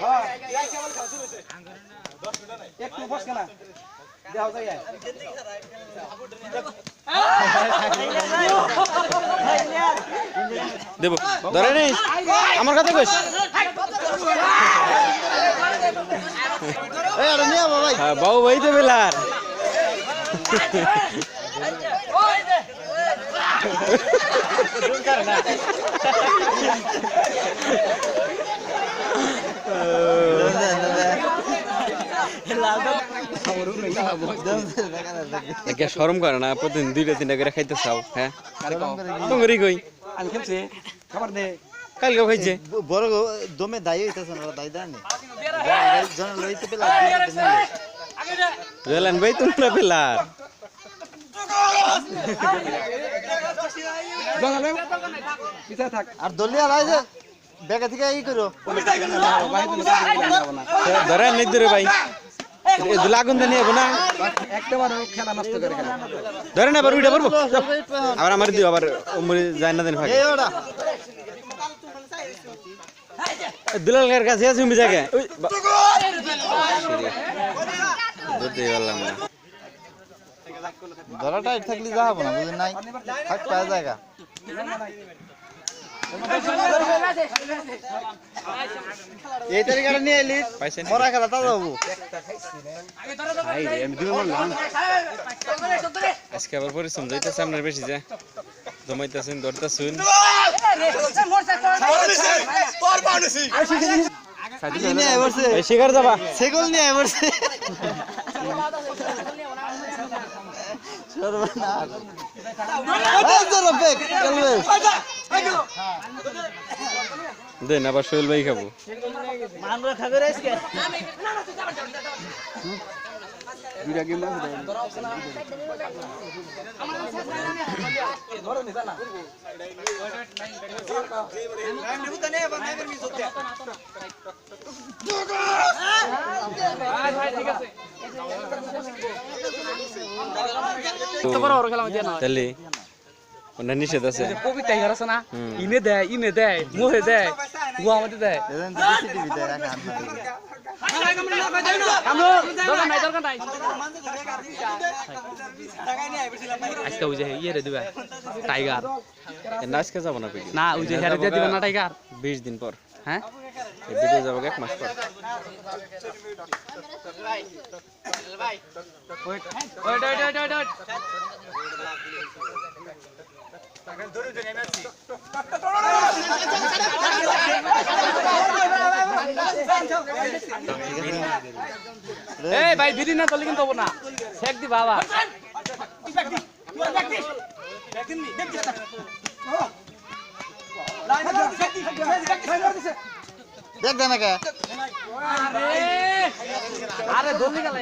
হ্যাঁ একটু বসকে না দেওয়া যায় দেব। ধরে নেই আমার কথা কইস। এই আরে হ্যাঁ বাবু ভাই তো বেলার একে শরম করে না প্রতিদিন দুইটা তিনটা করে খাইতে চাও হ্যাঁ? তোমারই কই আমি খেলছি খাবার দে কালকে খাইছে। বড় দমে দায়ী হইতেছে না দায়ী দেয় নি জন লইতে পেলা জলান ভাই তোমরা থাক আর দলিয়া লাই যে বেগা থেকে ই করো। ধরে নেই ধরে ভাই। লাগুন নিয়ে যাব না খেলা নষ্ট করে ধরে না, আবার উইটা পারব। আবার আমার দিও, আবার মরে যায় না দেন ফাঁকে। এই ওটা দুলাল গায়ের কাছে আছে তুমি জায়গায়। ধরতে পারলাম না ধরা টাইট থাকলে যা হব না বুঝেন নাই? থাক জায়গা। এই তারিখে নিয়ে এলি পাইছেন মরা খেলা তা যাব আমি দুই মারলাম। আজকে আবার পরিশ্রম যাইতেছে আপনার বেশি যে। জমাইতেছেন ধরতেছুন। শিকার যাবা। সেগুল নিয়ে বসে। সর্বনাশ। দেন আবার সোহেল ভাই খাব দুইটা গেম না তাহলে নিষেধ আছে। আছে না। ইনে দেয় ইনে দেয় মোহে দেয় আমাদের দেয়। আজকে ওই যে ইয়ে রে দিবা টাইগার। না আজকে যাব না না ওই যে হেরে দিয়ে দিবা না টাইগার? বিশ দিন পর। হ্যাঁ? ভিডিও যাব এক মাস পর। এই ভাই বিড়ি না চলে কিন্তু হব না। শেক দি বাবা। দেখ দে দেন আরে গেল।